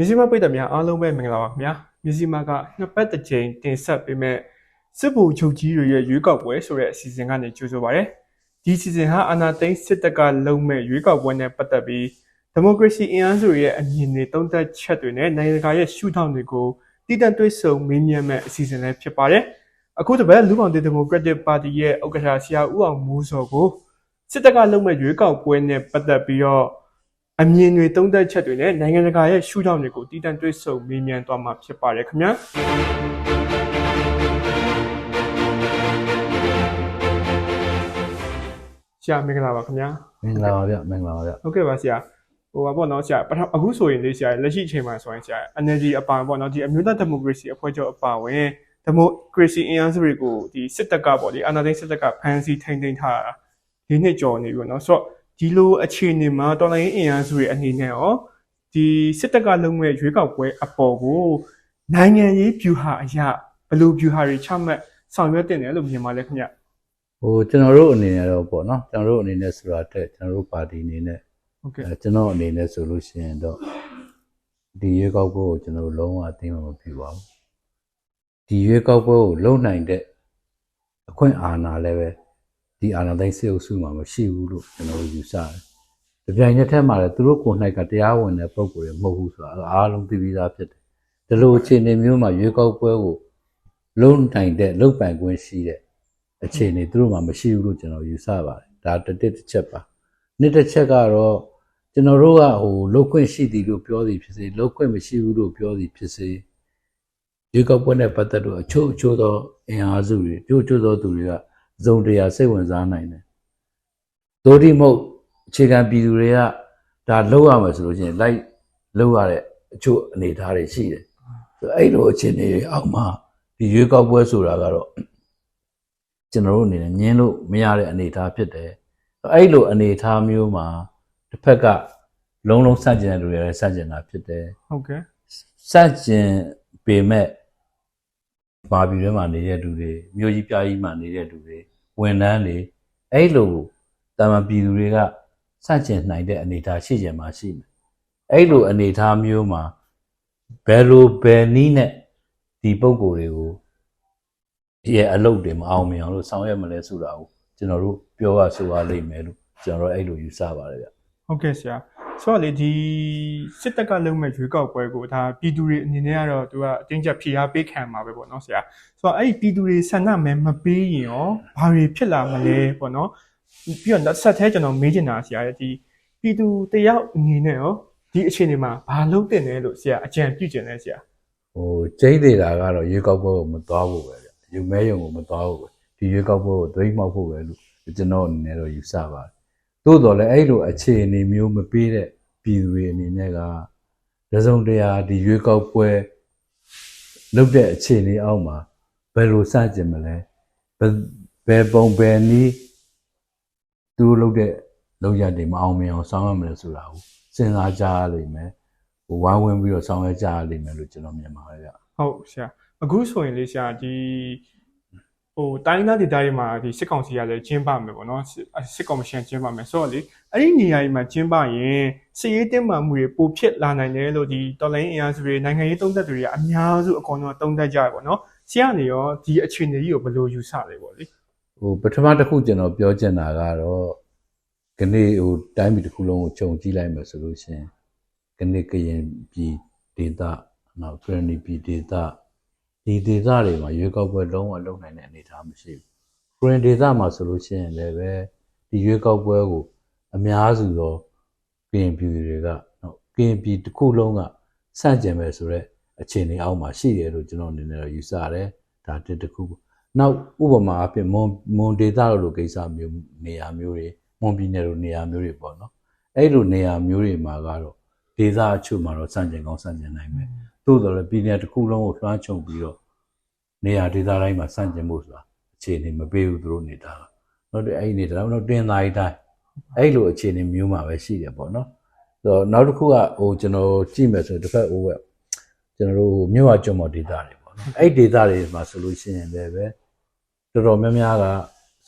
မြစီမပိတ်သက်များအားလုံးပဲမင်္ဂလာပါခင်ဗျာမြစီမကနှစ်ပတ်တစ်ကြိမ်တင်ဆက်ပေးမဲ့စစ်ဘူချုပ်ကြီးတွေရဲ့ရွေးကောက်ပွဲဆိုတဲ့အစီအစဉ်ကနေကြိုဆိုပါရစေဒီအစီအစဉ်ဟာအာဏာသိမ်းစစ်တပ်ကလုံမဲ့ရွေးကောက်ပွဲနဲ့ပတ်သက်ပြီးဒီမိုကရေစီအင်အားစုတွေရဲ့အမြင်တွေတုံ့တက်ချက်တွေနဲ့နိုင်ငံတကာရဲ့ရှုထောင့်တွေကိုတည်တံ့တွေ့ဆုံမေးမြန်းမဲ့အစီအစဉ်လေးဖြစ်ပါတယ်အခုတပတ်လူပောင်ဒီမိုကရက်တစ်ပါတီရဲ့ဥက္ကဋ္ဌဆရာဦးအောင်မိုးစောကိုစစ်တပ်ကလုံမဲ့ရွေးကောက်ပွဲနဲ့ပတ်သက်ပြီးတော့ အမြင်တွေသုံးသက်ချက်တွေနဲ့နိုင်ငံတကာရဲ့ရှုထောင့်တွေကိုတည်တံ့တွေ့ဆုံမေးမြန်းသွားမှာဖြစ်ပါတယ်ခင်ဗျာဆရာမင်္ဂလာပါခင်ဗျာမင်္ဂလာပါဗျမင်္ဂလာပါဗျဟုတ်ကဲ့ပါဆရာဟိုပါပေါ့နော်ဆရာပထမအခုဆိုရင်လေဆရာလက်ရှိအချိန်မှာဆိုရင်ဆရာ NLD အပါပေါ့နော်ဒီအမျိုးသားဒီမိုကရေစီအဖွဲ့ချုပ်အပါဝင်ဒီမိုကရေစီအင်အားစုတွေကိုဒီစစ်တပ်ကပေါ့ဒီအာဏာသိမ်းစစ်တပ်ကဖမ်းဆီးထိန်းသိမ်းထားတာဒီနှစ်ကျော်နေပြီပေါ့နော်ဆိုတော့ ဒီလိုအခြေအနေမှာတော်လိုင်းအင်အားစုတွေအနေနဲ့ရောဒီစစ်တပ်ကလုံးမဲ့ရွေးကောက်ပွဲအပေါ်ကိုနိုင်ငံရေးဗျူဟာအရာဘယ်လိုဗျူဟာတွေချမှတ်ဆောင်ရွက်တင်တယ်လို့မြင်ပါလဲခင်ဗျဟိုကျွန်တော်တို့အနေနဲ့တော့ပေါ့နော်ကျွန်တော်တို့အနေနဲ့ဆိုတာတက်ကျွန်တော်တို့ပါတီအနေနဲ့ဟုတ်ကဲ့အဲကျွန်တော်အနေနဲ့ဆိုလို့ရှိရင်တော့ဒီရွေးကောက်ပွဲကိုကျွန်တော်တို့လုံးဝအသိမှမပြုပါဘူးဒီရွေးကောက်ပွဲကိုလုံနိုင်တဲ့အခွင့်အာဏာလည်းပဲ ဒီအာဏာသိမ်းစစ်အုပ်စုမှာမရှိဘူးလို့ကျွန်တော်တို့ယူဆတယ်။ဒီပြိုင်ရက်ထက်မှာလည်းသူတို့ကိုယ်၌ကတရားဝင်တဲ့ပုံကိုယ်တွေမဟုတ်ဘူးဆိုတာအားလုံးသိပြီးသားဖြစ်တယ်။ဒီလိုအခြေအနေမျိုးမှာရွေးကောက်ပွဲကိုလုံနိုင်တဲ့လုံပိုင်ခွင့်ရှိတဲ့အခြေအနေသူတို့မှာမရှိဘူးလို့ကျွန်တော်ယူဆပါတယ်။ဒါတစ်တစ်တစ်ချက်ပါ။နှစ်တစ်ချက်ကတော့ကျွန်တော်တို့ကဟိုလုံခွင့်ရှိသည်လို့ပြောသည်ဖြစ်စေလုံခွင့်မရှိဘူးလို့ပြောသည်ဖြစ်စေရွေးကောက်ပွဲနဲ့ပတ်သက်လို့အချို့အချို့သောအင်အားစုတွေအချို့အချို့သောသူတွေက ဇုံတရားစိတ်ဝင်စားနိုင်တယ်။သို့ဒီမဟုတ်အခြေခံပြည်သူတွေကဒါလောက်ရမယ်ဆိုလို့ရှိရင်လိုက်လောက်ရတဲ့အချို့အနေအထားတွေရှိတယ်။ဆိုအဲ့လိုအခြေအနေတွေအောက်မှာဒီရွေးကောက်ပွဲဆိုတာကတော့ကျွန်တော်တို့အနေနဲ့ညင်းလို့မရတဲ့အနေအထားဖြစ်တယ်။အဲ့လိုအနေအထားမျိုးမှာတစ်ဖက်ကလုံးလုံးစန့်ကျင်တဲ့လူတွေလည်းစန့်ကျင်တာဖြစ်တယ်။ဟုတ်ကဲ့စန့်ကျင်ပေမဲ့မာပြည်ထဲမှာနေတဲ့လူတွေမြို့ကြီးပြားကြီးမှာနေတဲ့လူတွေ ဝန်ထမ်းတွေအဲ့လိုတာမန်ပြည်သူတွေကစန့်ကျင်နိုင်တဲ့အနေအထားရှိကြမှာရှိမယ်အဲ့လိုအနေအထားမျိုးမှာဘယ်လိုဘယ်နည်းနဲ့ဒီပုံကိုယ်တွေကိုဒီရဲ့အလုပ်တွေမအောင်မြင်အောင်လို့ဆောင်ရွက်မလဲဆိုတာကိုကျွန်တော်တို့ပြောရဆိုရလိမ့်မယ်လို့ကျွန်တော်တို့အဲ့လိုယူဆပါတယ်ဗျဟုတ်ကဲ့ဆရာ ဆိုတော့လေဒီစစ်တပ်ကလုံးမဲ့ရွေးကောက်ပွဲကိုဒါပြည်သူတွေအနေနဲ့ကတော့သူကအတင်းကျပ်ဖြေအားပေးခံမှာပဲပေါ့နော်ဆရာဆိုတော့အဲ့ဒီပြည်သူတွေဆန္ဒမဲမပေးရင်ရောဘာတွေဖြစ်လာမလဲပေါ့နော်ပြီးတော့ဆက်သေးကျွန်တော်မေးချင်တာဆရာရဲ့ဒီပြည်သူတယောက်အနေနဲ့ရောဒီအခြေအနေမှာဘာလုပ်တင်လဲလို့ဆရာအကြံပြုချင်လဲဆရာဟိုကျိန်းသေးတာကတော့ရွေးကောက်ပွဲကိုမသွားဖို့ပဲဗျယူမဲယုံကိုမသွားဖို့ပဲဒီရွေးကောက်ပွဲကိုသွိမ်းမောက်ဖို့ပဲလို့ကျွန်တော်အနေနဲ့တော့ယူဆပါတယ် သို့တော်လည်းအဲ့လိုအခြေအနေမျိုးမပေးတဲ့ပြည်သူတွေအနေနဲ့ကဒဇုံတရားဒီရွေးကောက်ပွဲလုပ်တဲ့အခြေအနေအောက်မှာဘယ်လိုစကြင်မလဲဘယ်ဘယ်ပုံဘယ်နည်းသူတို့လုပ်တဲ့လုပ်ရတွေမအောင်မြင်အောင်ဆောင်ရမလဲဆိုတာကိုစဉ်းစားကြရလိမ့်မယ်ဟိုဝိုင်းဝန်းပြီးတော့ဆောင်ရွက်ကြရလိမ့်မယ်လို့ကျွန်တော်မြင်ပါတယ်ဗျဟုတ်ဆရာအခုဆိုရင်လေဆရာဒီ ဟိုတိုင်းသားဒေသတွေမှာဒီစစ်ကောင်စီကလည်းကျင်းပမယ်ပေါ့နော်စစ်စစ်ကော်မရှင်ကျင်းပမယ်ဆိုတော့လေအဲ့ဒီနေရာတွေမှာကျင်းပရင်စစ်ရေးတင်းမာမှုတွေပိုဖြစ်လာနိုင်တယ်လို့ဒီတော်လိုင်းအင်အားစုတွေနိုင်ငံရေးသုံးသပ်သူတွေကအများစုအကုန်လုံးသုံးသပ်ကြရပေါ့နော်ဆရာနေရောဒီအခြေအနေကြီးကိုဘယ်လိုယူဆလဲပေါ့လေဟိုပထမတစ်ခုကျွန်တော်ပြောချင်တာကတော့ခဏဟိုတိုင်းပြည်တစ်ခုလုံးကိုခြုံကြည့်လိုက်မယ်ဆိုလို့ရှိရင်ခဏကရင်ပြည်ဒေသနောက်ကရဏီပြည်ဒေသ ဒီဒေသတွေမှာရွေးကောက်ပွဲလုံးဝလုပ်နိုင်တဲ့အနေအထားမရှိဘူးခရင်ဒေသမှာဆိုလို့ရှိရင်လည်းပဲဒီရွေးကောက်ပွဲကို အများစုသောကရင်ပြည်သူတွေကနော်ကရင်ပြည်တစ်ခုလုံးကစန့်ကျင်မယ်ဆိုတော့အခြေအနေအောက်မှာရှိတယ်လို့ကျွန်တော်အနေနဲ့တော့ယူဆတယ်ဒါတစ်တစ်ခုပေါ့နောက်ဥပမာအဖြစ်မွန်မွန်ဒေတာလိုကိစ္စမျိုးနေရာမျိုးတွေမွန်ပြည်နယ်လိုနေရာမျိုးတွေပေါ့နော်အဲ့လိုနေရာမျိုးတွေမှာကတော့ဒေသအချို့မှာတော့စန့်ကျင်ကောင်းစန့်ကျင်နိုင်မယ် သို့တော်လည်းပြည်နယ်တစ်ခုလုံးကိုလွှမ်းခြုံပြီးတော့နေရာဒေသတိုင်းမှာစန့်ကျင်ဖို့ဆိုတာအခြေအနေမပေးဘူးသူတို့နေတာကနောက်တစ်အဲ့ဒီနေတာတော့တင်သားရီတိုင်းအဲ့လိုအခြေအနေမျိုးမှာပဲရှိတယ်ပေါ့နော်ဆိုတော့နောက်တစ်ခုကဟိုကျွန်တော်ကြည့်မယ်ဆိုရင်တစ်ဖက်ဟိုကကျွန်တော်တို့မြို့ဝကျွန်းမော်ဒေသတွေပေါ့နော်အဲ့ဒီဒေသတွေမှာဆိုလို့ရှိရင်လည်းပဲတော်တော်များများက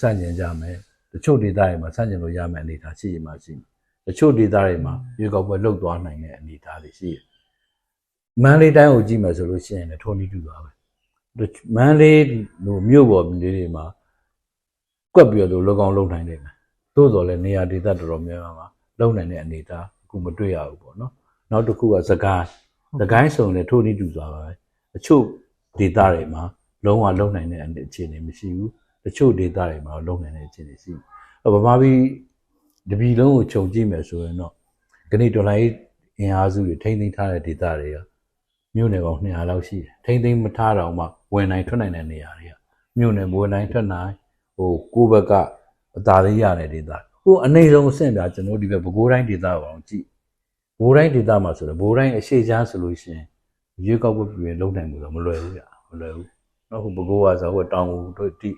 စန့်ကျင်ကြမယ်တချို့ဒေသတွေမှာစန့်ကျင်လို့ရမယ်အနေအထားရှိရမှာရှိမယ်တချို့ဒေသတွေမှာရွေးကောက်ပွဲလှုပ်သွားနိုင်တဲ့အနေအထားတွေရှိတယ် မန္တလေးတိုင်းကိုကြည့်မယ်ဆိုလို့ရှိရင်လည်းထုံးနီးတူသွားပဲမန္တလေးလိုမြို့ပေါ်လေးတွေမှာကွက်ပြီးတော့လောကောင်လုံနိုင်တယ်မယ်သို့တော်လည်းနေရာဒေသတော်တော်များများမှာလုံနိုင်တဲ့အနေအထားအခုမတွေ့ရဘူးပေါ့နော်နောက်တစ်ခုကစကိုင်းစကိုင်းစုံလည်းထုံးနီးတူသွားပါပဲအချို့ဒေသတွေမှာလုံးဝလုံနိုင်တဲ့အခြေအနေမရှိဘူးတချို့ဒေသတွေမှာလုံနိုင်တဲ့အခြေအနေရှိတယ်ဗမာပြည်တပြည်လုံးကိုခြုံကြည့်မယ်ဆိုရင်တော့ခဏဒေါ်လာရေးအင်အားစုတွေထိမ့်သိမ်းထားတဲ့ဒေသတွေက မြို့နယ်ပေါင်း200လောက်ရှိတယ်ထိမ့်သိမ်းမထားတော့မှဝင်နိုင်ထွက်နိုင်တဲ့နေရာတွေကမြို့နယ်ဝင်နိုင်ထွက်နိုင်ဟိုကိုယ့်ဘက်ကအသာလေးရတဲ့ဒေသဟိုအနေဆုံးအဆင့်ပြကျွန်တော်ဒီဘက်ပဲခူးတိုင်းဒေသကိုအောင်ကြည့်ဘိုးတိုင်းဒေသမှာဆိုတော့ဘိုးတိုင်းအရှိချမ်းဆိုလို့ရှိရင်ရွေးကောက်ပွဲပြည်လုံးနိုင်မှုတော့မလွယ်ဘူးကြာမလွယ်ဘူးနောက်ဟိုဘကိုးကဆိုဟိုတောင်ကိုတို့တိ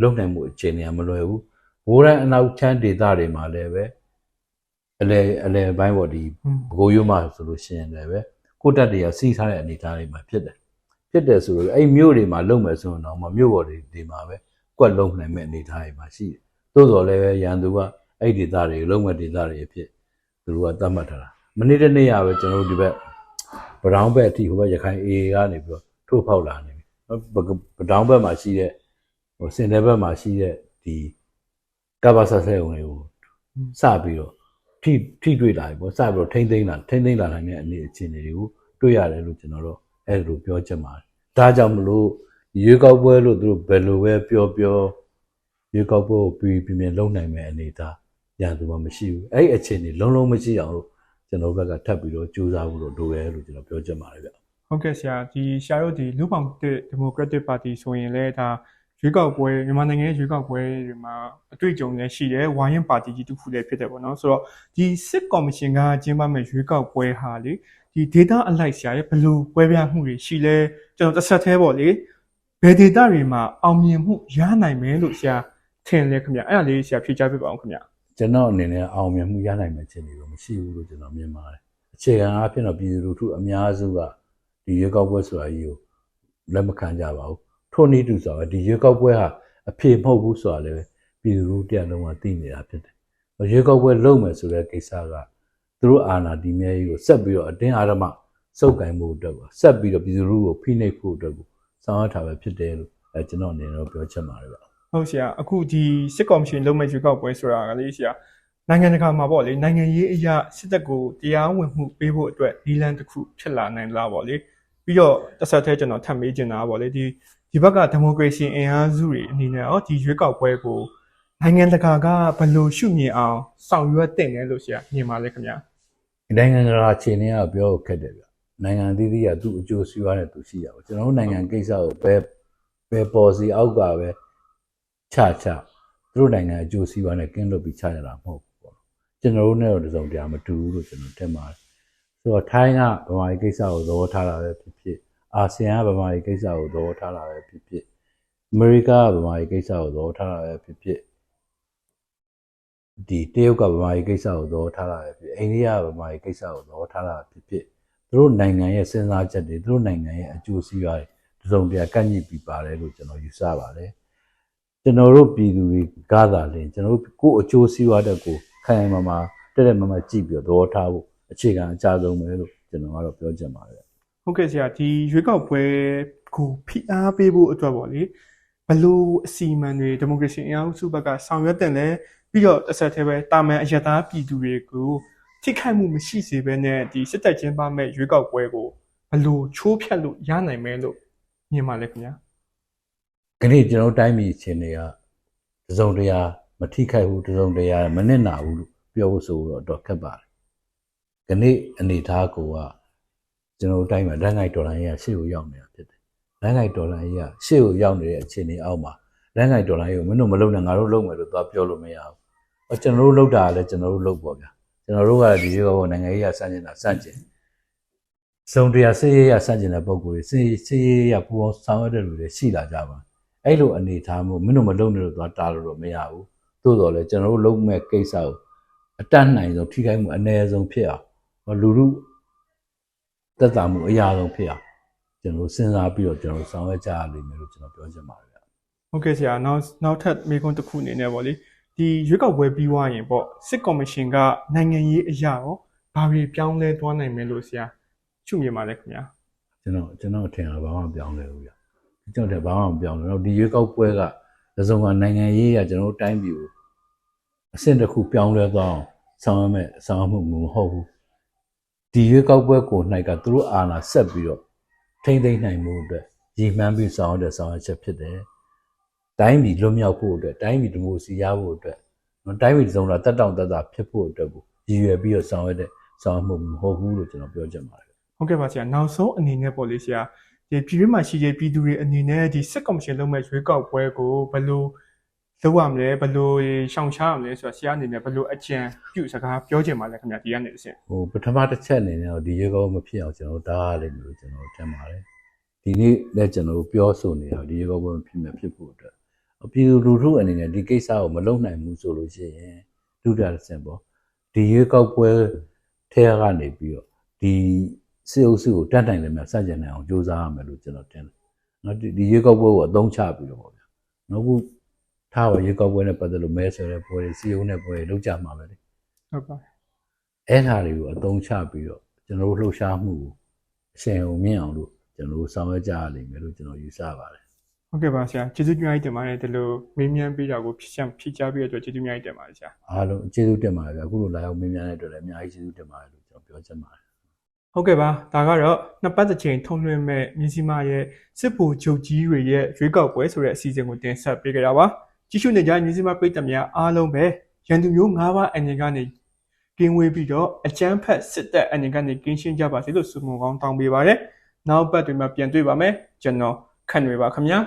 လုံးနိုင်မှုအခြေအနေကမလွယ်ဘူးဘိုးတိုင်းအနောက်ချမ်းဒေသတွေမှာလည်းပဲအလဲအလဲဘိုင်းပေါ်ဒီอืมဘကိုးရွမှာဆိုလို့ရှိရင်လည်းပဲ ကိုတက်တွေကစီးထားတဲ့အနေအထားတွေမှာဖြစ်တယ်ဖြစ်တယ်ဆိုတော့အဲ့မြို့တွေမှာလုံမယ်ဆိုရင်တော့မမြို့ပေါ်တွေဒီမှာပဲကွက်လုံနိုင်မဲ့အနေအထားတွေမှာရှိတယ်သို့တော်လည်းပဲရန်သူကအဲ့ဒေသတွေလုံမဲ့ဒေသတွေအဖြစ်သူတို့ကသတ်မှတ်ထားတာမနေ့တနေ့ရပဲကျွန်တော်တို့ဒီဘက်ဗရောင်းဘက်အထိဟိုဘက်ရခိုင် AA ကနေပြီးတော့ထိုးဖောက်လာနေပြီဗဗရောင်းဘက်မှာရှိတဲ့ဟိုစင်တဲ့ဘက်မှာရှိတဲ့ဒီကဘာဆဆဲုံတွေကိုစပြီးတော့ ထိထိတွေ့လာပြီပေါ့စပြီးတော့ထိမ့်သိမ့်လာထိမ့်သိမ့်လာနိုင်တဲ့အနေအခြေအနေတွေကိုတွေ့ရတယ်လို့ကျွန်တော်တို့အဲ့လိုပြောချင်ပါတယ်ဒါကြောင့်မလို့ရွေးကောက်ပွဲလို့သူတို့ဘယ်လိုပဲပြောပြောရွေးကောက်ပွဲကိုပြီးပြင်းပြင်းလုံနိုင်မဲ့အနေအထားရန်သူမှမရှိဘူးအဲ့ဒီအခြေအနေလုံးလုံးမရှိအောင်လို့ကျွန်တော်ဘက်ကထပ်ပြီးတော့ကြိုးစားဖို့လို့လိုတယ်လို့ကျွန်တော်ပြောချင်ပါတယ်ဗျဟုတ်ကဲ့ဆရာဒီဆရာတို့ဒီလူပောင်တဲ့ဒီမိုကရက်တစ်ပါတီဆိုရင်လည်းဒါ ရွေးကောက်ပွဲမြန်မာနိုင်ငံရဲ့ရွေးကောက်ပွဲတွေမှာအတွေ့အကြုံလည်းရှိတယ်ဝိုင်းရင်ပါတီကြီးတစ်ခုလည်းဖြစ်တယ်ပေါ့နော်ဆိုတော့ဒီစစ်ကော်မရှင်ကကျင်းပမဲ့ရွေးကောက်ပွဲဟာလေဒီ data အလိုက်ဆရာရဲ့ဘယ်လိုပွဲပြမှုတွေရှိလဲကျွန်တော်တစ်ဆက်သေးပေါ့လေဘယ် data တွေမှာအောင်မြင်မှုရနိုင်မယ်လို့ဆရာထင်လဲခင်ဗျအဲ့ဒါလေးဆရာဖြေချပြပါအောင်ခင်ဗျကျွန်တော်အနေနဲ့အောင်မြင်မှုရနိုင်မယ့်အခြေအနေတော့မရှိဘူးလို့ကျွန်တော်မြင်ပါတယ်အခြေခံအားဖြင့်တော့ပြည်သူလူထုအများစုကဒီရွေးကောက်ပွဲဆိုတာကြီးကိုလက်မခံကြပါဘူး ထို့နည်းတူဆိုတော့ဒီရွေးကောက်ပွဲဟာအဖြေမဟုတ်ဘူးဆိုတာလည်းပြည်သူလူထုတရားလုံးကသိနေတာဖြစ်တယ်ရွေးကောက်ပွဲလုပ်မယ်ဆိုတဲ့ကိစ္စကသူတို့အာဏာဒီမြဲကြီးကိုဆက်ပြီးတော့အတင်းအာရမစုပ်ကင်မှုအတွက်ကိုဆက်ပြီးတော့ပြည်သူလူထုကိုဖိနှိပ်ဖို့အတွက်ကိုဆောင်ရွက်ထားပဲဖြစ်တယ်လို့အဲကျွန်တော်အနေနဲ့တော့ပြောချင်ပါတယ်ဗျဟုတ်ဆရာအခုဒီစစ်ကော်မရှင်လုံးမဲ့ရွေးကောက်ပွဲဆိုတာကလေဆရာနိုင်ငံတကာမှာပေါ့လေနိုင်ငံရေးအရာစစ်တပ်ကိုတရားဝင်မှုပေးဖို့အတွက်ဒီလန်တစ်ခုဖြစ်လာနိုင်လားပေါ့လေပြီးတော့တစ်ဆက်တည်းကျွန်တော်ထပ်မေးချင်တာပေါ့လေဒီ ဒီဘက်ကဒီမိုကရေစီအင်အားစုတွေအနေနဲ့ရောဒီရွေးကောက်ပွဲကိုနိုင်ငံတကာကဘယ်လိုရှုမြင်အောင်ဆောင်ရွက်တင်လဲလို့ဆရာမြင်ပါလဲခင်ဗျာနိုင်ငံတကာအခြေအနေကပြောခက်တယ်ဗျနိုင်ငံအသီးသီးကသူ့အကျိုးစီးပွားနဲ့သူရှိရပါကျွန်တော်တို့နိုင်ငံကိစ္စကိုဘယ်ဘယ် policy အောက်ကပဲချချသူတို့နိုင်ငံအကျိုးစီးပွားနဲ့ကင်းလွတ်ပြီးချရတာမဟုတ်ဘူးပေါ့ကျွန်တော်တို့နဲ့တော့တစုံတရာမတူဘူးလို့ကျွန်တော်ထင်ပါတယ်ဆိုတော့ထိုင်းကဗမာပြည်ကိစ္စကိုသဘောထားတာပဲဖြစ်ဖြစ် အာဆီယံကဗမာပြည်ကိစ္စကိုသဘောထားတာပဲဖြစ်ဖြစ်အမေရိကကဗမာပြည်ကိစ္စကိုသဘောထားတာပဲဖြစ်ဖြစ်ဒီတရုတ်ကဗမာပြည်ကိစ္စကိုသဘောထားတာပဲဖြစ်အိန္ဒိယကဗမာပြည်ကိစ္စကိုသဘောထားတာဖြစ်ဖြစ်သူတို့နိုင်ငံရဲ့စဉ်းစားချက်တွေသူတို့နိုင်ငံရဲ့အကျိုးစီးပွားတွေတစုံတရာကန့်ညှိပြီးပါတယ်လို့ကျွန်တော်ယူဆပါတယ်ကျွန်တော်တို့ပြည်သူတွေကသာလင်ကျွန်တော်တို့ကိုယ့်အကျိုးစီးပွားတဲ့ကိုခိုင်ခိုင်မာမာတက်တက်မမကြည့်ပြီးတော့သဘောထားဖို့အခြေခံအကြဆုံးပဲလို့ကျွန်တော်ကတော့ပြောချင်ပါတယ် ဟုတ်ကဲ့ဆရာဒီရွေးကောက်ပွဲကိုဖိအားပေးဖို့အတွက်ပေါ့လေဘယ်လိုအစီအမံတွေဒီမိုကရေစီအင်အားစုဘက်ကဆောင်ရွက်တင်လဲပြီးတော့တစ်ဆက်တည်းပဲတာမန်အယက်သားပြည်သူတွေကိုထိခိုက်မှုမရှိစေဘဲနဲ့ဒီစစ်တပ်ချင်းပါမဲ့ရွေးကောက်ပွဲကိုဘယ်လိုချိုးဖျက်လို့ရနိုင်မယ်လို့မြင်ပါလဲခင်ဗျာခဏကျွန်တော်တို့တိုင်းပြည်အခြေအနေကတစုံတရာမထိခိုက်ဘူးတစုံတရာမနစ်နာဘူးလို့ပြောဖို့ဆိုတော့တော့ခက်ပါတယ်ခဏအနေထားကိုက ကျွန်တော်တို့တိုင်းမှာဓာတ်ငိုက်ဒေါ်လာကြီးကရှေ့ကိုရောက်နေတာဖြစ်တယ်ဓာတ်ငိုက်ဒေါ်လာကြီးကရှေ့ကိုရောက်နေတဲ့အခြေအနေအောက်မှာဓာတ်ငိုက်ဒေါ်လာကြီးကိုမင်းတို့မလုပ်နဲ့ငါတို့လုပ်မယ်လို့သွားပြောလို့မရဘူးအကျွန်တော်တို့လုပ်တာကလည်းကျွန်တော်တို့လုပ်ပေါ့ဗျာကျွန်တော်တို့ကဒီရောနိုင်ငံရေးရစန့်ကျင်တာစန့်ကျင်စုံတရာစေးရရစန့်ကျင်တဲ့ပုံကိုယ်စေးစေးရပူအောင်ဆောင်ရွက်တဲ့လူတွေရှိလာကြပါအဲ့လိုအနေထားမျိုးမင်းတို့မလုပ်နဲ့လို့သွားတားလို့တော့မရဘူးသို့တော်လည်းကျွန်တော်တို့လုပ်မဲ့ကိစ္စကိုအတတ်နိုင်ဆုံးထိခိုက်မှုအနည်းဆုံးဖြစ်အောင်ဟောလူလူ သက်သာမှုအရာဆုံးဖြစ်အောင်ကျွန်တော်တို့စဉ်းစားပြီးတော့ကျွန်တော်တို့ဆောင်ရွက်ကြရလိမ့်မယ်လို့ကျွန်တော်ပြောချင်ပါတယ်ဗျဟုတ်ကဲ့ဆရာနောက်နောက်ထပ်မေးခွန်းတစ်ခုအနေနဲ့ပေါ့လေဒီရွေးကောက်ပွဲပြီးသွားရင်ပေါ့စစ်ကော်မရှင်ကနိုင်ငံရေးအရာရောဘာတွေပြောင်းလဲသွားနိုင်မယ်လို့ဆရာရှုမြင်ပါလဲခင်ဗျာကျွန်တော်ကျွန်တော်ထင်တာဘာမှမပြောင်းလဲဘူးဗျကျွန်တော်ထင်ဘာမှမပြောင်းလဲတော့ဒီရွေးကောက်ပွဲကတစ်စုံကနိုင်ငံရေးကကျွန်တော်တို့တိုင်းပြည်ကိုအဆင့်တစ်ခုပြောင်းလဲသွားအောင်ဆောင်ရမယ်ဆောင်ရမှုမဟုတ်ဘူး ဒီရွေးကောက်ပွဲကို၌ကသူတို့အာဏာဆက်ပြီးတော့ထိမ့်သိမ့်နိုင်မှုအတွက်ရည်မှန်းပြီးဆောင်ရတဲ့ဆောင်ရချက်ဖြစ်တယ်တိုင်းပြည်လွတ်မြောက်ဖို့အတွက်တိုင်းပြည်ဒီမိုစီရဖို့အတွက်နော်တိုင်းပြည်တစ်စုံလာတက်တောင့်တက်တာဖြစ်ဖို့အတွက်ကိုရည်ရွယ်ပြီးတော့ဆောင်ရတဲ့ဆောင်ရမှုမဟုတ်ဘူးလို့ကျွန်တော်ပြောချင်ပါတယ်ဟုတ်ကဲ့ပါဆရာနောက်ဆုံးအနေနဲ့ပေါ့လေဆရာဒီပြည်တွင်းမှာရှိတဲ့ပြည်သူတွေအနေနဲ့ဒီစစ်ကော်မရှင်လုပ်မဲ့ရွေးကောက်ပွဲကိုဘယ်လို လုပ်ရမလဲဘယ်လိုရှောင်ရှားရမလဲဆိုတော့ဆရာအနေနဲ့ဘယ်လိုအကြံပြုစကားပြောချင်ပါလဲခင်ဗျာဒီကနေတစ်ဆင့်ဟိုပထမတစ်ချက်အနေနဲ့တော့ဒီရေကောမဖြစ်အောင်ကျွန်တော်တို့တားရလိမ့်မယ်လို့ကျွန်တော်ထင်ပါတယ်ဒီနေ့လည်းကျွန်တော်တို့ပြောဆိုနေတာဒီရေကောပွဲမဖြစ်မြဖြစ်ဖို့အတွက်အပြည်သူလူထုအနေနဲ့ဒီကိစ္စကိုမလုပ်နိုင်ဘူးဆိုလို့ရှိရင်ဒုတိယတစ်ဆင့်ပေါ့ဒီရေကောပွဲထဲကနေပြီးတော့ဒီစေအုပ်စုကိုတတ်နိုင်တယ်များစကြင်နိုင်အောင်ကြိုးစားရမယ်လို့ကျွန်တော်ထင်တယ်နော်ဒီဒီရေကောပွဲကိုအသုံးချပြီးတော့ပေါ့ဗျာနော်ခု ထားပါရေကောပွဲနဲ့ပတ်သက်လို့မဲဆွဲတဲ့ပွဲတွေစီယုံတဲ့ပွဲတွေလုပ်ကြမှာပဲလေဟုတ်ပါအဲ့ဟာတွေကိုအသုံးချပြီးတော့ကျွန်တော်တို့လှုပ်ရှားမှုကိုအရှင်အောင်မြင့်အောင်လို့ကျွန်တော်တို့ဆောင်ရွက်ကြရလိမ့်မယ်လို့ကျွန်တော်ယူဆပါတယ်ဟုတ်ကဲ့ပါဆရာကျေးဇူးများကြီးတင်ပါတယ်ဒီလိုမေးမြန်းပေးတာကိုဖြစ်ချင်ဖြစ်ချပေးတဲ့အတွက်ကျေးဇူးများကြီးတင်ပါတယ်ဆရာအားလုံးကျေးဇူးတင်ပါတယ်ဗျအခုလိုလာရောက်မင်းများတဲ့အတွက်လည်းအများကြီးကျေးဇူးတင်ပါတယ်လို့ကျွန်တော်ပြောချင်ပါတယ်ဟုတ်ကဲ့ပါဒါကတော့နှစ်ပတ်တစ်ချိန်ထုံလွှင့်မဲ့မြစီမာရဲ့စစ်ဘူချုပ်ကြီးတွေရဲ့ရွေးကောက်ပွဲဆိုတဲ့အစီအစဉ်ကိုတင်ဆက်ပေးကြတာပါ ကြည့်ရှုနေကြမြစီမာပြည်သက်များအားလုံးပဲရန်သူမျိုး၅ပါးအနေကနေကင်းဝေးပြီးတော့အကျန်းဖက်စစ်တပ်အနေကနေကင်းရှင်းကြပါစေလို့ဆုမွန်ကောင်းတောင်းပေးပါရစေနောက်ပတ်တွေမှာပြန်တွေ့ပါမယ်ကျွန်တော်ခန့်နေပါခင်ဗျာ